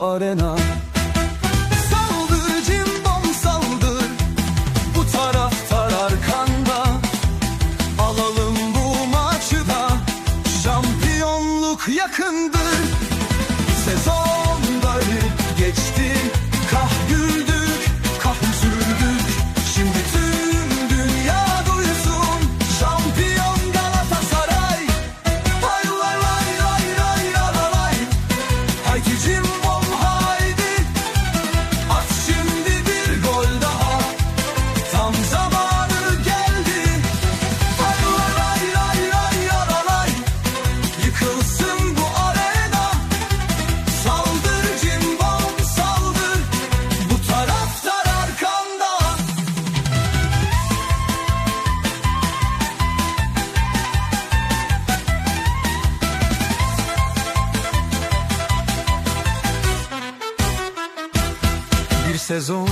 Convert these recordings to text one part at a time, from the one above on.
arena. Saldır cimbom saldır. Bu taraftar arkanda. Alalım bu maçı da. Şampiyonluk yakındır. Sezon böyle sezon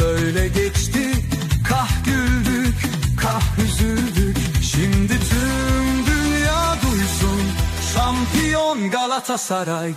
böyle geçti. Kah güldük, kah üzüldük. Şimdi tüm dünya duysun. Şampiyon Galatasaray